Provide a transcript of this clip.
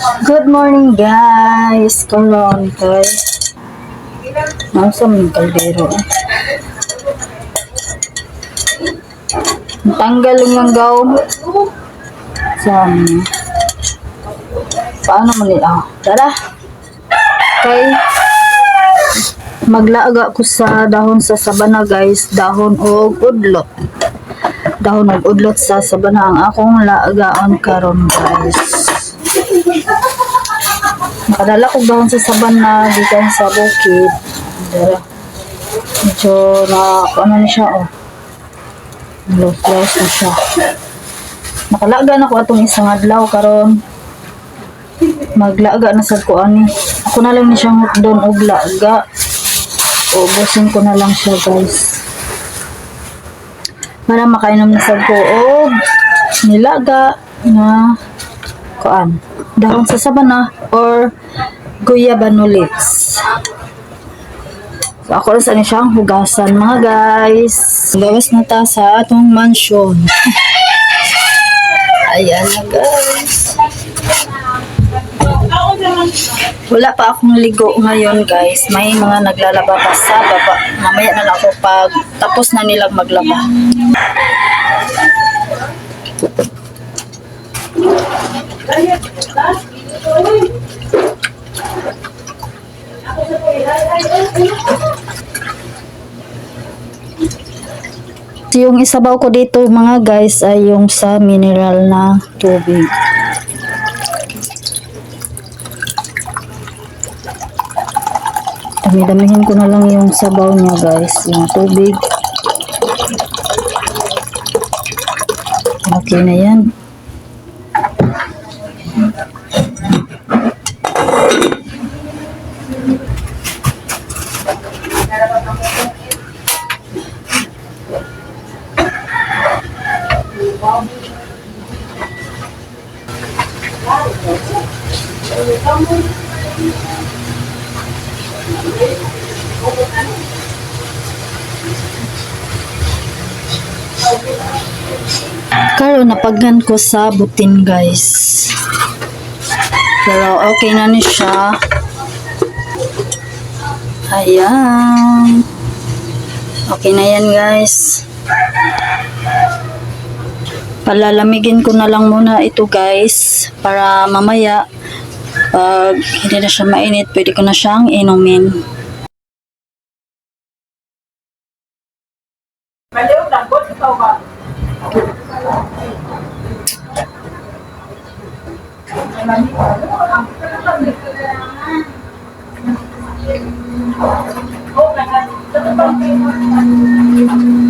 Good morning guys! Karon kay Nasa may kaldero eh. Tanggal yung gaw. Saan? Paano mo nila? Ah, tara! Kay maglaga ko sa dahon sa sabana guys. Dahon o udlot. Dahon og udlot sa sabana ang akong laagaon karon guys. Nakadala ko dahon sa sabana gikan sa bukid. Dara. Medyo na ano na siya oh. Low price na siya. Nakalaga na ko atong isang adlaw karon maglaga na sad ko ani. Ako na lang ni siyang hotdon og laga. Ubusin ko na lang siya guys. Para makainom na sad ko og nilaga na kuan dahon sa sabana or guyabanolits. So, ako rin sa ni siyang hugasan mga guys. Gawas na ta sa atong mansion. Ayan na guys. Wala pa akong ligo ngayon guys. May mga naglalaba pa sa baba. Mamaya na lang ako pag tapos na nilang maglaba. Yung isabaw ko dito mga guys ay yung sa mineral na tubig. Dami-damihin ko na lang yung sabaw niya guys, yung tubig. Okay na yan. Karon napaghan ko sa butin guys. Pero okay na ni siya. Ayan. Okay na yan guys palalamigin ko na lang muna ito guys para mamaya pag hindi na siya mainit pwede ko na siyang inumin Oh, my God.